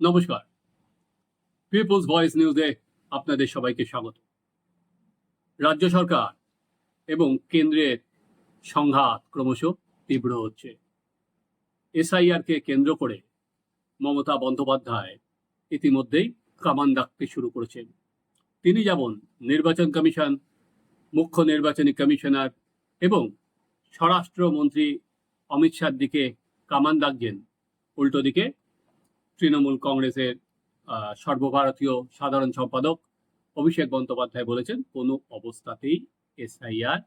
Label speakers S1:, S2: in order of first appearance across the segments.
S1: নমস্কার। People's voice নিউজে আপনাদের সবাইকে স্বাগত। রাজ্য সরকার এবং কেন্দ্রের সংঘাত ক্রমশ তীব্র হচ্ছে। এসআইআরকে কেন্দ্র করে মমতা বন্দ্যোপাধ্যায় ইতিমধ্যেই কামান ডাকতে শুরু করেছেন। তিনি যেমন নির্বাচন কমিশন, মুখ্য নির্বাচনী কমিশনার এবং স্বরাষ্ট্রমন্ত্রী অমিত শাহর দিকে কামান ডাকছেন, উল্টো দিকে তৃণমূল কংগ্রেসের সর্বভারতীয় সাধারণ সম্পাদক অভিষেক বন্দ্যোপাধ্যায় বলেছেন, কোনো অবস্থাতেই এসআইআর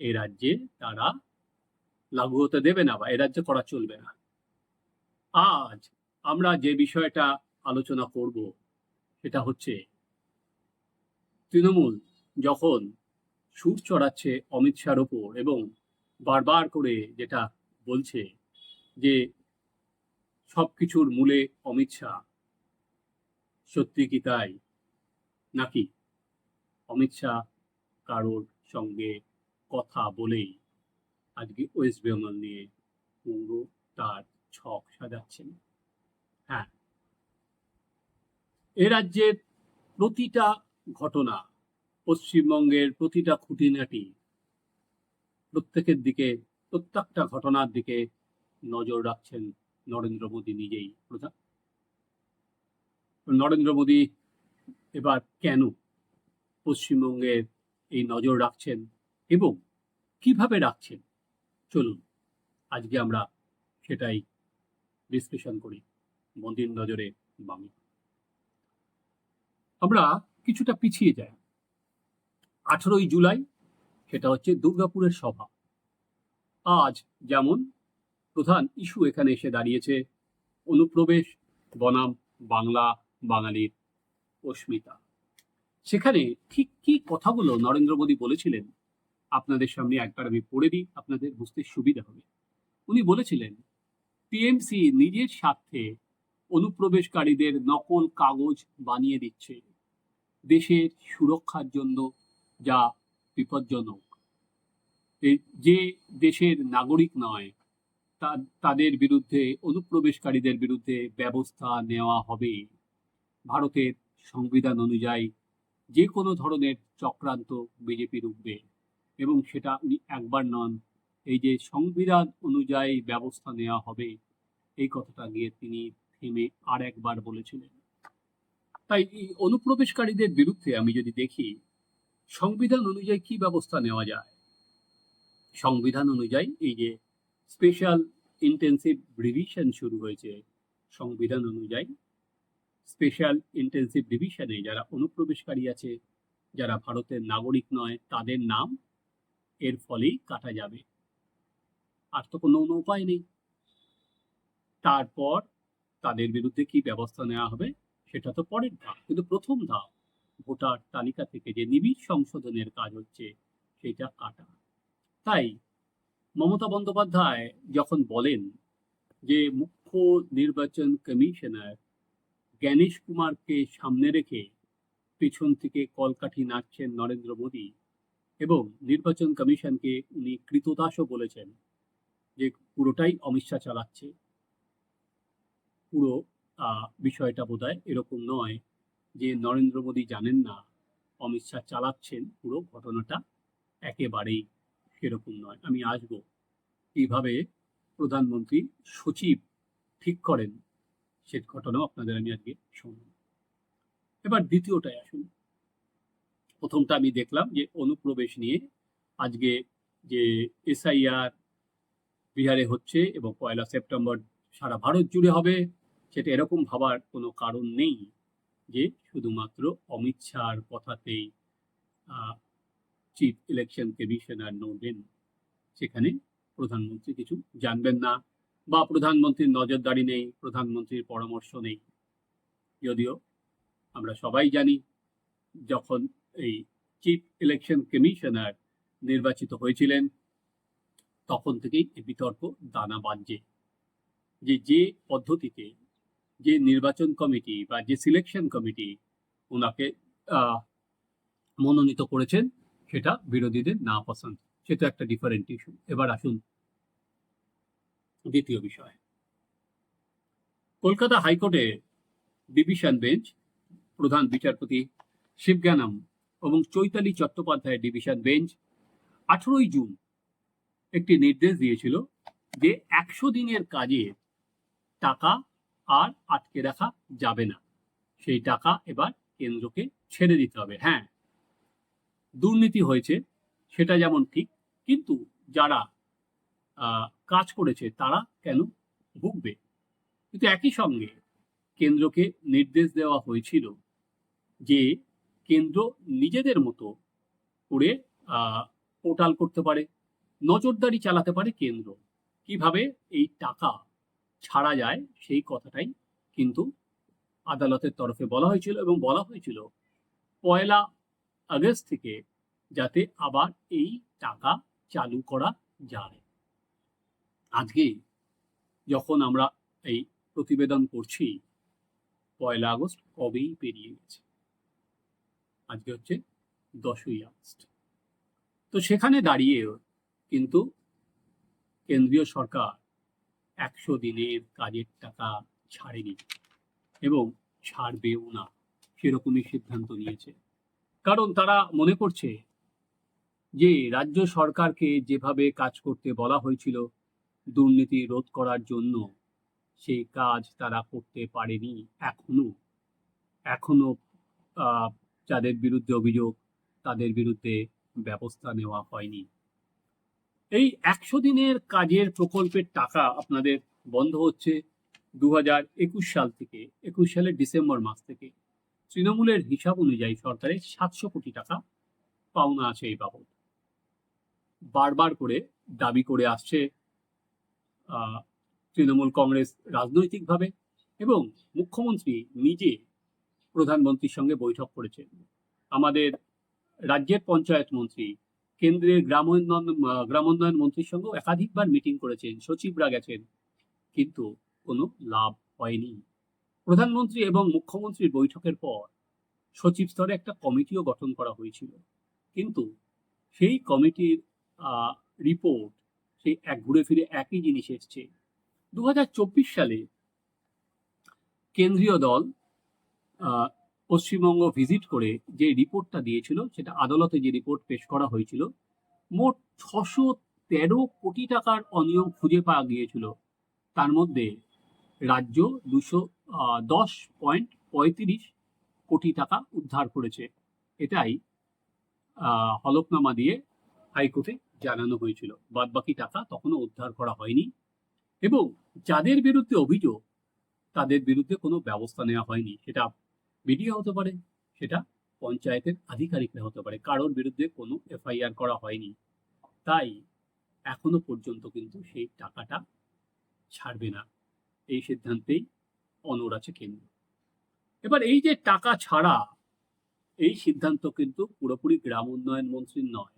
S1: এই রাজ্যে তারা লাগু হতে দেবে না বা এ রাজ্যে করা চলবে না। আজ আমরা যে বিষয়টা আলোচনা করব সেটা হচ্ছে, তৃণমূল যখন সুর চড়াচ্ছে অমিত শাহর ওপর এবং বারবার করে যেটা বলছে যে সবকিছুর মূলে অমিত শাহ। সত্যি কি তাই? নাকি অমিত শাহ কারোর সঙ্গে কথা বলেই আজকে ওয়েস্ট বেঙ্গল নিয়ে পুরো তার ছক সাজাচ্ছেন? হ্যাঁ। এ রাজ্যের প্রতিটা ঘটনা, পশ্চিমবঙ্গের প্রতিটা খুঁটিনাটি, প্রত্যেকের দিকে, প্রত্যেকটা ঘটনার দিকে নজর রাখছেন নরেন্দ্র মোদী নিজেই প্রধান। নরেন্দ্র মোদী এবার কেন পশ্চিমবঙ্গের এই নজর রাখছেন এবং কীভাবে রাখছেন? চলুন, আজকে আমরা সেটাই বিশ্লেষণ করি মোদীর নজরে বাংলা আমরা কিছুটা পিছিয়ে যাই। আঠেরোই জুলাই, সেটা হচ্ছে দুর্গাপুরের সভা। আজ যেমন প্রধান ইস্যু এখানে এসে দাঁড়িয়েছে অনুপ্রবেশ, বনাম, বাংলা, বাঙালির অস্মিতা। সেখানে ঠিক কি কথাগুলো নরেন্দ্র মোদী বলেছিলেন? আপনাদের সামনে একবার আমি পড়ে দিই, আপনাদের বুঝতে সুবিধা হবে। উনি বলেছিলেন, টিএমসি নিজের স্বার্থে অনুপ্রবেশকারীদের নকল কাগজ বানিয়ে দিচ্ছে। দেশের সুরক্ষার জন্য যা বিপজ্জনক। যে দেশের নাগরিক নয় তাদের বিরুদ্ধে, অনুপ্রবেশকারীদের বিরুদ্ধে ব্যবস্থা নেওয়া হবে। ভারতের সংবিধান অনুযায়ী যে কোনো ধরনের চক্রান্ত বিজেপি রুখবে এবং সেটা উনি একবার নন, এই যে সংবিধান অনুযায়ী ব্যবস্থা নেওয়া হবে, এই কথাটা গিয়ে তিনি থেমে আর একবার বলেছিলেন। তাই এই অনুপ্রবেশকারীদের বিরুদ্ধে আমি যদি দেখি, সংবিধান অনুযায়ী কি ব্যবস্থা নেওয়া যায়? সংবিধান অনুযায়ী এই যে স্পেশাল ইন্টেন্সিভ রিভিশন শুরু হয়েছে সংবিধান অনুযায়ী। স্পেশাল ইন্টেন্সিভ ডিভিশনে যারা অনুপ্রবেশকারী আছে, যারা ভারতের নাগরিক নয়, তাদের নাম এর ফলেই কাটা যাবে। আর তো কোনো উপায় নেই। তারপর তাদের বিরুদ্ধে কি ব্যবস্থা নেওয়া হবে, সেটা তো পরের ধাপ। কিন্তু প্রথম ধাপ, ভোটার তালিকা থেকে যে নিবিড় সংশোধনের কাজ হচ্ছে, সেটা কাটা। তাই মমতা বন্দ্যোপাধ্যায় যখন বলেন যে মুখ্য নির্বাচন কমিশনার জ্ঞানেশ কুমারকে সামনে রেখে পেছন থেকে কলকাঠি নাচছেন নরেন্দ্র মোদী এবং নির্বাচন কমিশনকে উনি কৃতদাসও বলেছেন যে পুরোটাই অমিত চালাচ্ছে। পুরো বিষয়টা বোধহয় এরকম নয় যে নরেন্দ্র মোদী জানেন না অমিত শাহ চালাচ্ছেন পুরো ঘটনাটা একেবারেই। সেরকম নয়। আমি আসব। কীভাবে প্রধানমন্ত্রী সচিব ঠিক করেন। সে ঘটনাও আপনাদের আমি আজকে শুনব। এবার দ্বিতীয়টায় আসুন। প্রথমটা আমি দেখলাম যে অনুপ্রবেশ নিয়ে আজকে যে এসআইআর বিহারে হচ্ছে এবং পয়লা সেপ্টেম্বর সারা ভারত জুড়ে হবে, সেটা এরকম ভাবার কোনো কারণ নেই যে শুধুমাত্র অমিত শাহর কথাতেই চিফ ইলেকশন কমিশনার নড়বেন সেখানে প্রধানমন্ত্রী কিছু জানবেন না বা প্রধানমন্ত্রীর নজরদারি নেই, প্রধানমন্ত্রীর পরামর্শ নেই। যদিও আমরা সবাই জানি যখন এই চিফ ইলেকশন কমিশনার নির্বাচিত হয়েছিলেন, তখন থেকেই এই বিতর্ক দানা বাজছে যে যে পদ্ধতিতে যে নির্বাচন কমিটি বা যে সিলেকশন কমিটি ওনাকে মনোনীত করেছেন সেটা বিরোধীদের না পছন্দ। সেটা একটা ডিফারেন্ট ইস্যু এবার আসুন দ্বিতীয় বিষয়। কলকাতা হাইকোর্টে ডিভিশন বেঞ্চ, প্রধান বিচারপতি শিবজ্ঞানম এবং চৈতালি চট্টোপাধ্যায়ের ডিভিশন বেঞ্চ আঠেরোই জুন একটি নির্দেশ দিয়েছিল যে একশো দিনের কাজে টাকা আর আটকে রাখা যাবে না। সেই টাকা এবার কেন্দ্রকে ছেড়ে দিতে হবে। হ্যাঁ দুর্নীতি হয়েছে, সেটা যেমন ঠিক, কিন্তু যারা কাজ করেছে তারা কেন ভুগবে? কিন্তু একই সঙ্গে কেন্দ্রকে নির্দেশ দেওয়া হয়েছিল যে কেন্দ্র নিজেদের মতো করে পোর্টাল করতে পারে, নজরদারি চালাতে পারে কেন্দ্র। কীভাবে এই টাকা ছাড়া যায় সেই কথাটাই কিন্তু আদালতের তরফে বলা হয়েছিল এবং বলা হয়েছিল, পয়লা আগস্ট থেকে যাতে আবার এই টাকা চালু করা যায়। আজকে যখন আমরা এই প্রতিবেদন করছি পয়লা আগস্ট কবেই পেরিয়ে গেছে? আজকে হচ্ছে দশই আগস্ট। তো সেখানে দাঁড়িয়েও কিন্তু কেন্দ্রীয় সরকার একশো দিনের কাজের টাকা ছাড়েনি এবং ছাড়বেও না, সেরকমই সিদ্ধান্ত নিয়েছে। কারণ তারা মনে করছে যে রাজ্য সরকারকে যেভাবে কাজ করতে বলা হয়েছিল, দুর্নীতি রোধ করার জন্য সেই কাজ তারা করতে পারেনি এখনও। এখনও যাদের বিরুদ্ধে অভিযোগ, তাদের বিরুদ্ধে ব্যবস্থা নেওয়া হয়নি। এই একশো দিনের কাজের প্রকল্পের টাকা আপনাদের বন্ধ হচ্ছে দু হাজার একুশ সাল থেকে, একুশ সালের ডিসেম্বর মাস থেকে। তৃণমূলের হিসাব অনুযায়ী সরকারের সাতশো কোটি টাকা পাওনা আছে এই বাবদ। বারবার করে দাবি করে আসছে তৃণমূল কংগ্রেস রাজনৈতিকভাবে এবং মুখ্যমন্ত্রী নিজে প্রধানমন্ত্রীর সঙ্গে বৈঠক করেছেন। আমাদের রাজ্যের পঞ্চায়েত মন্ত্রী, কেন্দ্রের গ্রামোন্নয়ন গ্রামোন্নয়ন মন্ত্রীর সঙ্গেও একাধিকবার মিটিং করেছেন, সচিবরা গেছেন, কিন্তু কোনো লাভ হয়নি। প্রধানমন্ত্রী এবং মুখ্যমন্ত্রীর বৈঠকের পর সচিব স্তরে একটা কমিটিও গঠন করা হয়েছিল। কিন্তু সেই কমিটির রিপোর্ট সেই এক ঘুরে ফিরে একই জিনিস এসছে। দু হাজার চব্বিশ সালে কেন্দ্রীয় দল পশ্চিমবঙ্গ ভিজিট করে যে রিপোর্টটা দিয়েছিল, সেটা আদালতে যে রিপোর্ট পেশ করা হয়েছিল, মোট ছশো তেরো কোটি টাকার অনিয়ম খুঁজে পাওয়া গিয়েছিল। তার মধ্যে রাজ্য দুশো দশ পয়েন্ট পঁয়ত্রিশ কোটি টাকা উদ্ধার করেছে। এটাই হলফনামা দিয়ে হাইকোর্টে জানানো হয়েছিল। বাদ বাকি টাকা তখনও উদ্ধার করা হয়নি এবং যাদের বিরুদ্ধে অভিযোগ, তাদের বিরুদ্ধে কোনো ব্যবস্থা নেওয়া হয়নি। সেটা বিডিও হতে পারে, সেটা পঞ্চায়েতের আধিকারিকরা হতে পারে। কারোর বিরুদ্ধে কোনো এফআইআর করা হয়নি। তাই এখনও পর্যন্ত কিন্তু সেই টাকাটা ছাড়বে না। এই সিদ্ধান্তেই অনর আছে কেন্দ্র। এবার এই যে টাকা ছাড়া এই সিদ্ধান্ত কিন্তু পুরোপুরি গ্রাম উন্নয়ন মন্ত্রীর নয়,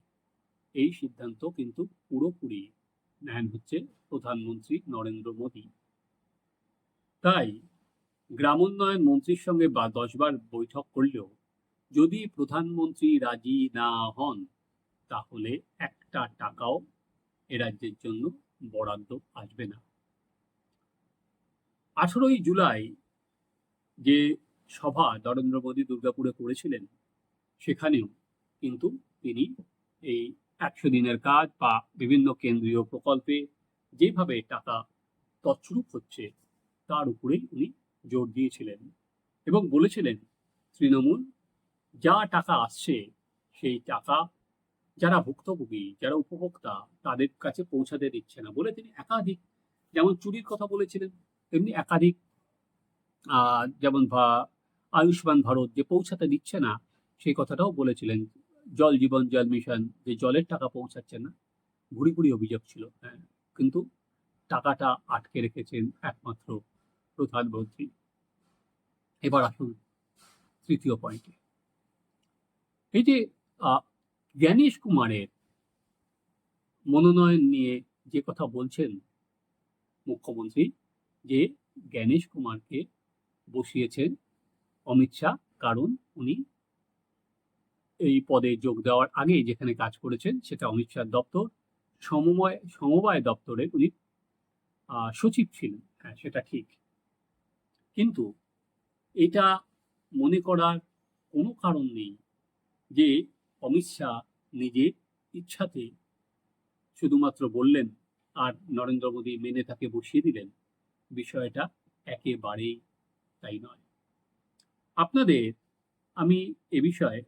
S1: এই সিদ্ধান্ত কিন্তু পুরোপুরি নেন হচ্ছে প্রধানমন্ত্রী নরেন্দ্র মোদী। তাই গ্রামোন্নয়ন মন্ত্রীর সঙ্গে বা দশবার বৈঠক করলেও যদি প্রধানমন্ত্রী রাজি না হন, তাহলে একটা টাকাও এ রাজ্যের জন্য বরাদ্দ আসবে না। আঠেরোই জুলাই যে সভা নরেন্দ্র মোদী দুর্গাপুরে করেছিলেন, সেখানেও কিন্তু তিনি এই একশো দিনের কাজ বা বিভিন্ন কেন্দ্রীয় প্রকল্পে যেভাবে টাকা তছরূপ হচ্ছে, তার উপরেই উনি জোর দিয়েছিলেন এবং বলেছিলেন, তৃণমূল যা টাকা আসছে, সেই টাকা যারা ভুক্তভোগী, যারা উপভোক্তা, তাদের কাছে পৌঁছাতে দিচ্ছে না। বলে তিনি একাধিক যেমন চুরির কথা বলেছিলেন তেমনি একাধিক যেমন ভা- আয়ুষ্মান ভারত যে পৌঁছাতে দিচ্ছে না, সেই কথাটাও বলেছিলেন। জল জীবন, জল মিশন, যে জলের টাকা পৌঁছাচ্ছে না, ঘুরি ঘুরি অভিযোগ ছিল। হ্যাঁ কিন্তু টাকাটা আটকে রেখেছেন একমাত্র প্রধানমন্ত্রী। এবার আসুন তৃতীয় পয়েন্টে এই যে জ্ঞানেশ কুমারের মনোনয়ন নিয়ে যে কথা বলছেন মুখ্যমন্ত্রী যে জ্ঞানেশ কুমারকে বসিয়েছেন অমিত শাহ, কারণ উনি এই পদে যোগ দেওয়ার আগে যেখানে কাজ করেছেন সেটা অমিত শাহ দপ্তর। সমময়, সমবায় দপ্তরে উনি সচিব ছিলেন। হ্যাঁ সেটা ঠিক। কিন্তু এটা মনে করার কোনো কারণ নেই যে অমিত শাহ নিজের ইচ্ছাতে শুধুমাত্র বললেন, আর নরেন্দ্র মোদী মেনে তাকে বসিয়ে দিলেন। বিষয়টা একেবারেই তাই নয়। আপনাদের আমি এ বিষয়ে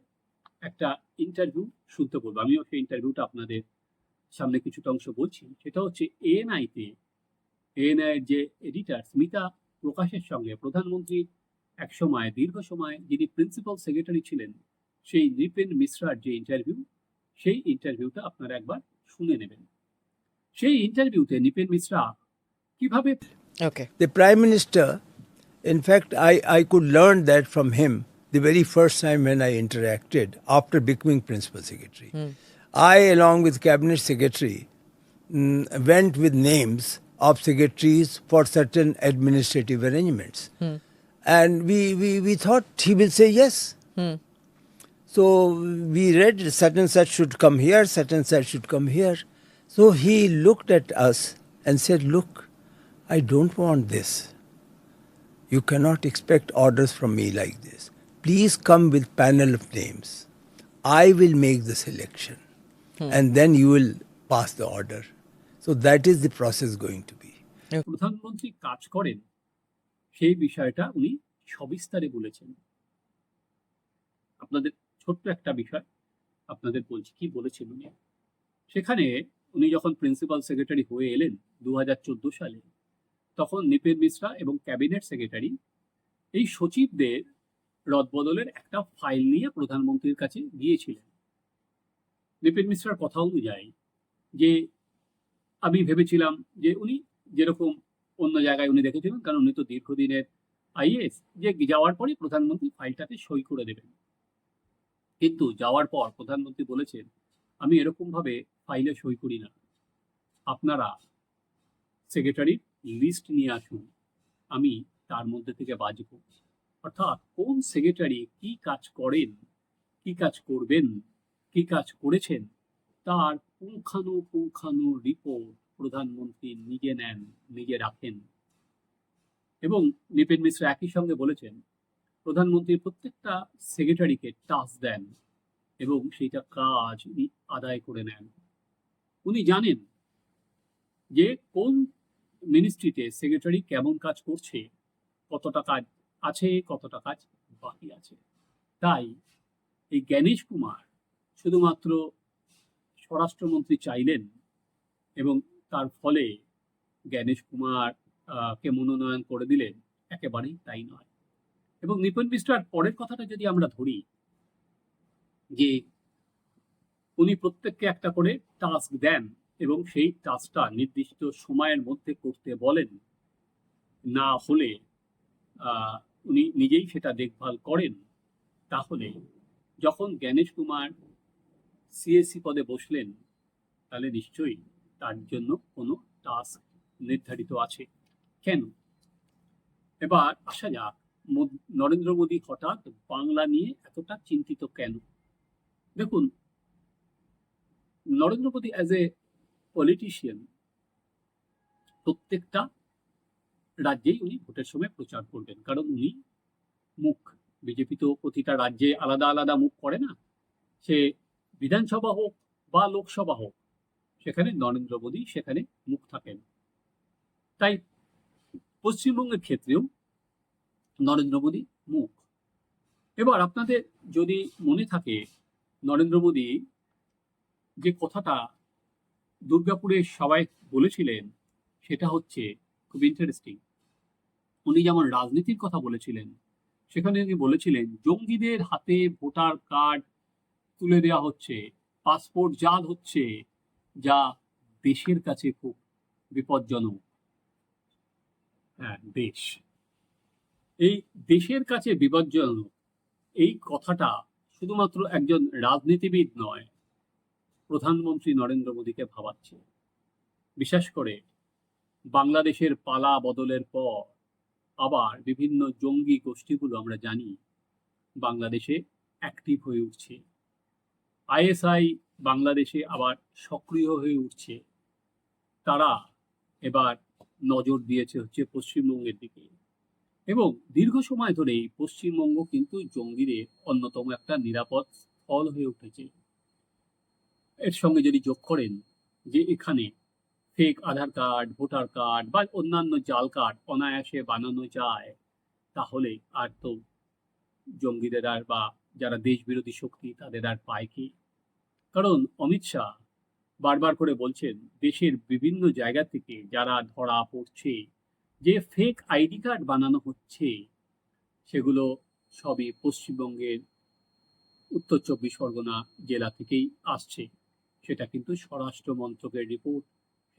S1: একটা ইন্টারভিউ শুনতে বলব। আমিও সেই ইন্টারভিউটা আপনাদের সামনে কিছুটা অংশ বলছি। সেটা হচ্ছে এএনআইতে এএনআই এর যে এডিটার স্মিতা প্রকাশের সঙ্গে প্রধানমন্ত্রী এক সময় দীর্ঘ সময় যিনি প্রিন্সিপাল সেক্রেটারি ছিলেন, সেই নৃপেন মিশ্রার যে ইন্টারভিউ সেই ইন্টারভিউটা আপনারা একবার শুনে নেবেন। সেই ইন্টারভিউতে নৃপেন মিশ্রা কীভাবে
S2: Okay.
S3: The Prime Minister, in fact, I, I could learn that from him the very first time when I interacted after becoming Principal Secretary. Hmm. I, along with Cabinet Secretary, mm, went with names of secretaries for certain administrative arrangements. Hmm. And we, we, we thought he will say yes. Hmm. So we read such and such should come here, such and such should come here. So he looked at us and said, Look, I don't want this. You cannot expect orders from me like this. Please come with panel of names. I will make the selection. Hmm. And then you will pass the order. So that is the process going to be.
S1: প্রধানমন্ত্রী কাজ করেন সেই বিষয়টা উনি সবিস্তারে বলেছেন আপনাদের ছোট্ট একটা বিষয় আপনাদের বলছি কি বলেছেন উনি সেখানে উনি যখন প্রিন্সিপাল সেক্রেটারি হয়ে এলেন দু হাজার চোদ্দ সালে তখন নিপেন মিশ্রা এবং ক্যাবিনেট সেক্রেটারি, এই সচিবদের রদবদলের একটা ফাইল নিয়ে প্রধানমন্ত্রীর কাছে গিয়েছিলেন। নিপেন মিশ্রার কথা অনুযায়ী যে, আমি ভেবেছিলাম যে উনি যেরকম অন্য জায়গায় উনি দেখেছিলেন, কারণ উনি তো দীর্ঘদিনের আইএস যে যাওয়ার পরই প্রধানমন্ত্রী ফাইলটাতে সই করে দেবেন। কিন্তু যাওয়ার পর প্রধানমন্ত্রী বলেছেন, আমি এরকমভাবে ফাইলে সই করি না। আপনারা সেক্রেটারির লিস্ট নিয়ে আসুন। আমি তার মধ্যে থেকে বাজব। অর্থাৎ কোন সেক্রেটারি কি কাজ করেন, কি কাজ করবেন, কি কাজ করেছেন, তার পুঙ্খানুপুঙ্খানু রিপোর্ট প্রধানমন্ত্রী নিজে নেন, নিজে রাখেন। এবং নিপেন মিশ্র একই সঙ্গে বলেছেন, প্রধানমন্ত্রী প্রত্যেকটা সেক্রেটারিকে টাস্ক দেন এবং সেইটা কাজ উনি আদায় করে নেন। উনি জানেন যে কোন মিনিস্ট্রিতে সেক্রেটারি কেমন কাজ করছে, কতটা কাজ আছে, কতটা কাজ বাকি আছে। তাই এই জ্ঞানেশ কুমার শুধুমাত্র স্বরাষ্ট্রমন্ত্রী চাইলেন এবং তার ফলে জ্ঞানেশ কুমার কে মনোনয়ন করে দিলেন, একেবারেই তাই নয়। এবং নিপন মিশ্রার পরের কথাটা যদি আমরা ধরি, যে উনি প্রত্যেককে একটা করে টাস্ক দেন এবং সেই টাস্কটা নির্দিষ্ট সময়ের মধ্যে করতে বলেন। না হলে উনি নিজেই সেটা দেখভাল করেন। তাহলে যখন জ্ঞানেশ কুমার সিএসসি পদে বসলেন, তাহলে নিশ্চয়ই তার জন্য কোনো টাস্ক নির্ধারিত আছে। কেন? এবার আসা যাক নরেন্দ্র মোদী হঠাৎ বাংলা নিয়ে এতটা চিন্তিত কেন? দেখুন, Narendra Modi as a politician প্রত্যেকটা রাজ্যেই উনি ভোটের সময় প্রচার করবেন। কারণ উনি মুখ। বিজেপি তো প্রতিটা রাজ্যে আলাদা আলাদা মুখ করে না। সে বিধানসভা হোক বা লোকসভা হোক, সেখানে নরেন্দ্র মোদী সেখানে মুখ থাকেন। তাই পশ্চিমবঙ্গের ক্ষেত্রেও নরেন্দ্র মোদী মুখ। এবার আপনাদের যদি মনে থাকে, নরেন্দ্র মোদী যে কথাটা দুর্গাপুরে সবাই বলেছিলেন, সেটা হচ্ছে খুব ইন্টারেস্টিং উনি যেমন রাজনীতির কথা বলেছিলেন, সেখানে উনি বলেছিলেন, জঙ্গিদের হাতে ভোটার কার্ড তুলে দেওয়া হচ্ছে, পাসপোর্ট জাল হচ্ছে, যা দেশের কাছে খুব বিপজ্জনক। হ্যাঁ দেশ। এই দেশের কাছে বিপজ্জনক, এই কথাটা শুধুমাত্র একজন রাজনীতিবিদ নয় প্রধানমন্ত্রী নরেন্দ্র মোদীকে ভাবাচ্ছে। বিশেষ করে বাংলাদেশের পালা বদলের পর আবার বিভিন্ন জঙ্গি গোষ্ঠীগুলো আমরা জানি বাংলাদেশে অ্যাক্টিভ হয়ে উঠছে। আইএসআই বাংলাদেশে আবার সক্রিয় হয়ে উঠছে। তারা এবার নজর দিয়েছে হচ্ছে পশ্চিমবঙ্গের দিকে। এবং দীর্ঘ সময় ধরেই পশ্চিমবঙ্গ কিন্তু জঙ্গিদের অন্যতম একটা নিরাপদ স্থল হয়ে উঠেছে। এর সঙ্গে যদি যোগ করেন যে এখানে fake Aadhaar card voter card বা অন্যান্য জাল কার্ড অনায়াসে বানানো যায়, তাহলে আর তো জঙ্গিদের আর বা যারা দেশ বিরোধী শক্তি, তাদের আর পায় কি? কারণ অমিত শাহ বারবার করে বলছেন, দেশের বিভিন্ন জায়গা থেকে যারা ধরা পড়ছে, যে ফেক আইডি কার্ড বানানো হচ্ছে, সেগুলো সবই পশ্চিমবঙ্গের উত্তর চব্বিশ পরগনা জেলা থেকেই আসছে। সেটা কিন্তু স্বরাষ্ট্র মন্ত্রকের রিপোর্ট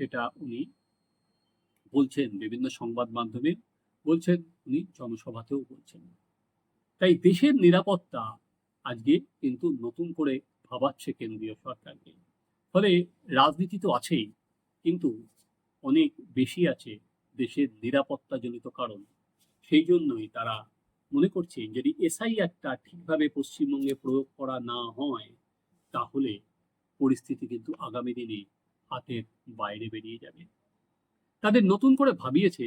S1: সেটা উনি বলছেন বিভিন্ন সংবাদ মাধ্যমে, বলছেন উনি জনসভাতেও বলছেন। তাই দেশের নিরাপত্তা আজকে কিন্তু নতুন করে ভাবাচ্ছে কেন্দ্রীয় সরকারকে। ফলে রাজনীতি তো আছেই, কিন্তু অনেক বেশি আছে দেশের নিরাপত্তাজনিত কারণ। সেই জন্যই তারা মনে করছে, যদি এসআইআরটা ঠিকভাবে পশ্চিমবঙ্গে প্রয়োগ করা না হয়, তাহলে পরিস্থিতি কিন্তু আগামী দিনে হাতের বাইরে বেরিয়ে যাবে। তাদের নতুন করে ভাবিয়েছে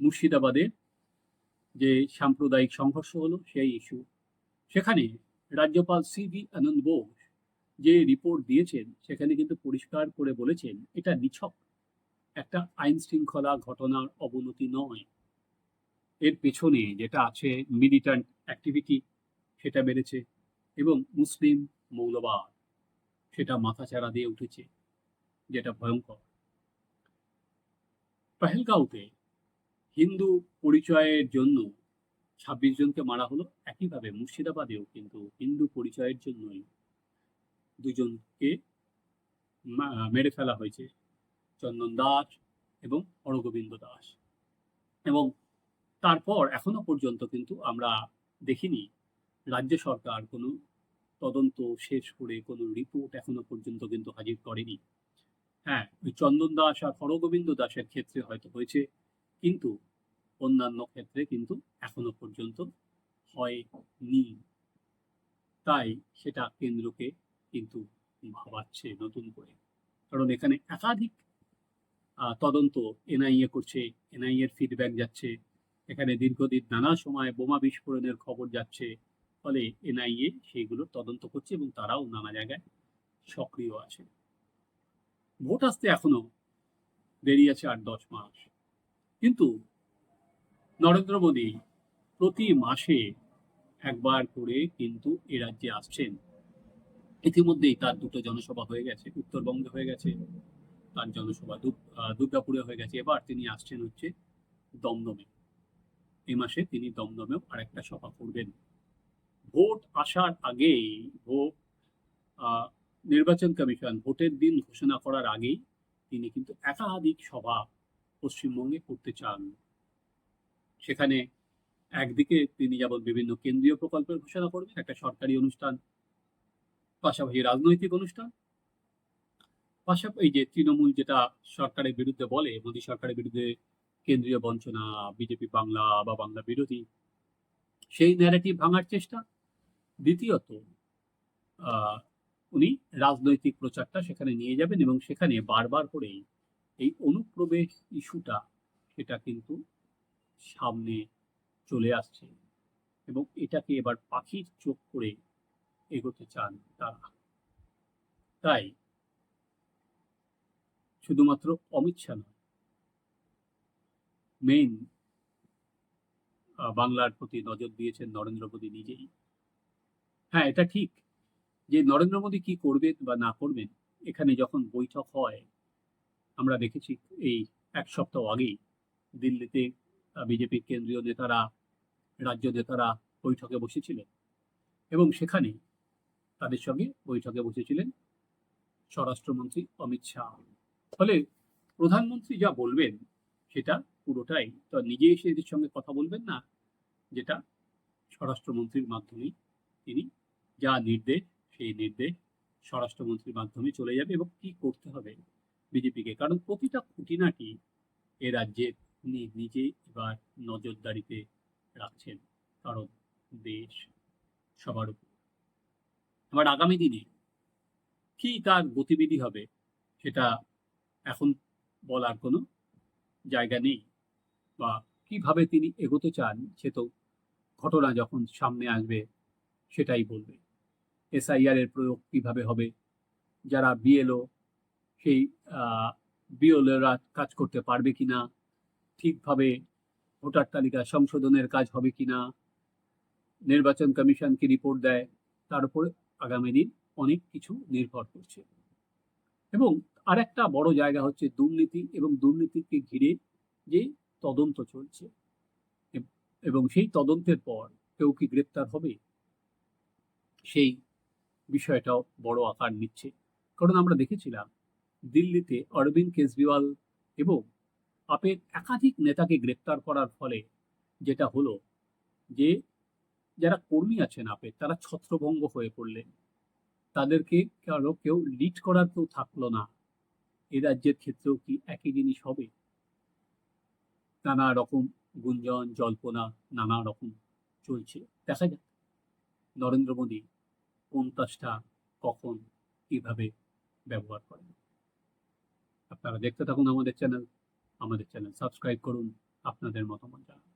S1: মুর্শিদাবাদে যে সাম্প্রদায়িক সংঘর্ষ হলো সেই ইস্যু। সেখানে রাজ্যপাল সি ভি আনন্দ বোস যে রিপোর্ট দিয়েছেন, সেখানে কিন্তু পরিষ্কার করে বলেছেন, এটা নিছক। একটা আইন শৃঙ্খলা ঘটনার অবনতি নয়। এর পেছনে যেটা আছে মিলিটান্ট অ্যাক্টিভিটি, সেটা বেড়েছে এবং মুসলিম মৌলবাদ। সেটা মাথাচাড়া দিয়ে উঠেছে, যেটা ভয়ঙ্কর। পেহেলগাঁওতে হিন্দু পরিচয়ের জন্য ছাব্বিশ জনকে মারা হলো। একইভাবে মুর্শিদাবাদেও কিন্তু হিন্দু পরিচয়ের জন্যই দুজনকে মেরে ফেলা হয়েছে, চন্দন দাস এবং হরগোবিন্দ দাস। এবং তারপর এখনও পর্যন্ত কিন্তু আমরা দেখিনি রাজ্য সরকার কোনো তদন্ত শেষ করে কোনো রিপোর্ট এখনও পর্যন্ত কিন্তু হাজির করেনি। হ্যাঁ ওই চন্দন দাস আর হরগোবিন্দ দাসের ক্ষেত্রে হয়তো হয়েছে, কিন্তু অন্যান্য ক্ষেত্রে কিন্তু এখনও পর্যন্ত হয়নি। তাই সেটা কেন্দ্রকে কিন্তু ভাবাচ্ছে নতুন করে। কারণ এখানে একাধিক তদন্ত এনআইএ করছে এনআইএ এর ফিডব্যাক যাচ্ছে, এখানে দীর্ঘদিন নানা সময় বোমা বিস্ফোরণের খবর যাচ্ছে ফলে এনআইএ সেইগুলো তদন্ত করছে এবং তারাও নানা জায়গায় সক্রিয় আছে। ভোট আসতে এখনও দেরি আছে আট দশ মাস। কিন্তু নরেন্দ্র মোদী প্রতি মাসে একবার করে কিন্তু এ রাজ্যে আসছেন। ইতিমধ্যেই তার দুটো জনসভা হয়ে গেছে, উত্তরবঙ্গে হয়ে গেছে, তার জনসভা দুর্গাপুরে হয়ে গেছে। এবার তিনি আসছেন হচ্ছে দমদমে। এই মাসে তিনি দমদমেও আরেকটা সভা করবেন। ভোট আসার আগেই ভোট নির্বাচন কমিশন ভোটের দিন ঘোষণা করার আগেই তিনি কিন্তু একাধিক সভা পশ্চিমবঙ্গে করতে চান। সেখানে একদিকে তিনি যেমন বিভিন্ন কেন্দ্রীয় প্রকল্পের ঘোষণা করবেন, একটা সরকারি অনুষ্ঠান, পাশাপাশি রাজনৈতিক অনুষ্ঠান পাশাপাশি যে তৃণমূল যেটা সরকারের বিরুদ্ধে বলে, মোদী সরকারের বিরুদ্ধে কেন্দ্রীয় বঞ্চনা, বিজেপি বাংলা বা বাংলা বিরোধী, সেই ন্যারেটিভ ভাঙার চেষ্টা দ্বিতীয়ত উনি রাজনৈতিক প্রচারটা সেখানে নিয়ে যাবেন এবং সেখানে বারবার করেই এই অনুপ্রবেশ ইস্যুটা সেটা কিন্তু সামনে চলে আসছে এবং এটাকে এবার পাখির চোখ করে এগোতে চান তারা। তাই শুধুমাত্র অমিত শাহ নয় মেইন বাংলার প্রতি নজর দিয়েছেন নরেন্দ্র মোদী নিজেই। হ্যাঁ এটা ঠিক যে নরেন্দ্র মোদী কি করবেন বা না করবেন, এখানে যখন বৈঠক হয়, আমরা দেখেছি এই এক সপ্তাহ আগেই দিল্লিতে বিজেপির কেন্দ্রীয় নেতারা, রাজ্য নেতারা বৈঠকে বসেছিলেন এবং সেখানে তাদের সঙ্গে বৈঠকে বসেছিলেন স্বরাষ্ট্রমন্ত্রী অমিত শাহ। ফলে প্রধানমন্ত্রী যা বলবেন, সেটা পুরোটাই তো নিজে এসে এদের সঙ্গে কথা বলবেন না, যেটা স্বরাষ্ট্রমন্ত্রীর মাধ্যমেই তিনি যা নির্দেশ, সেই নির্দেশ স্বরাষ্ট্রমন্ত্রীর মাধ্যমে চলে যাবে এবং কি করতে হবে বিজেপিকে? কারণ প্রতিটা খুঁটিনাটি এ রাজ্যের উনি নিজে এবার নজরদারিতে রাখছেন, কারণ দেশ সবার উপর। আবার আগামী দিনে কি তার গতিবিধি হবে সেটা এখন বলার কোনো জায়গা নেই বা কীভাবে তিনি এগোতে চান সে তো ঘটনা যখন সামনে আসবে সেটাই বলবে। এসআইআর এর প্রয়োগ কীভাবে হবে? যারা বিএলও সেই বিএলওরা কাজ করতে পারবে কিনা? ঠিকভাবে ভোটার তালিকা সংশোধনের কাজ হবে কিনা? নির্বাচন কমিশন কি রিপোর্ট দেয়? তার উপরে আগামী দিন অনেক কিছু নির্ভর করছে। এবং আর একটা বড় জায়গা হচ্ছে দুর্নীতি এবং দুর্নীতিকে ঘিরে যে তদন্ত চলছে। এবং সেই তদন্তের পর কেউ কি গ্রেপ্তার হবে? সেই বিষয়টাও বড় আকার নিচ্ছে। কারণ আমরা দেখেছিলাম, দিল্লিতে অরবিন্দ কেজরিওয়াল এবং আপের একাধিক নেতাকে গ্রেপ্তার করার ফলে যেটা হলো যে, যারা কর্মী আছেন আপের তারা ছত্রভঙ্গ হয়ে পড়লেন। তাদেরকে কারও কেউ লিড করার কেউ থাকল না। এ রাজ্যের ক্ষেত্রেও কি একই জিনিস হবে? নানা রকম গুঞ্জন, জল্পনা নানা রকম চলছে। দেখা যাক। নরেন্দ্র মোদী কোন কাজটা কখন কীভাবে ব্যবহার করেন। আপনারা দেখতে থাকুন আমাদের চ্যানেল আমাদের চ্যানেল সাবস্ক্রাইব করুন, আপনাদের মতামত জানান।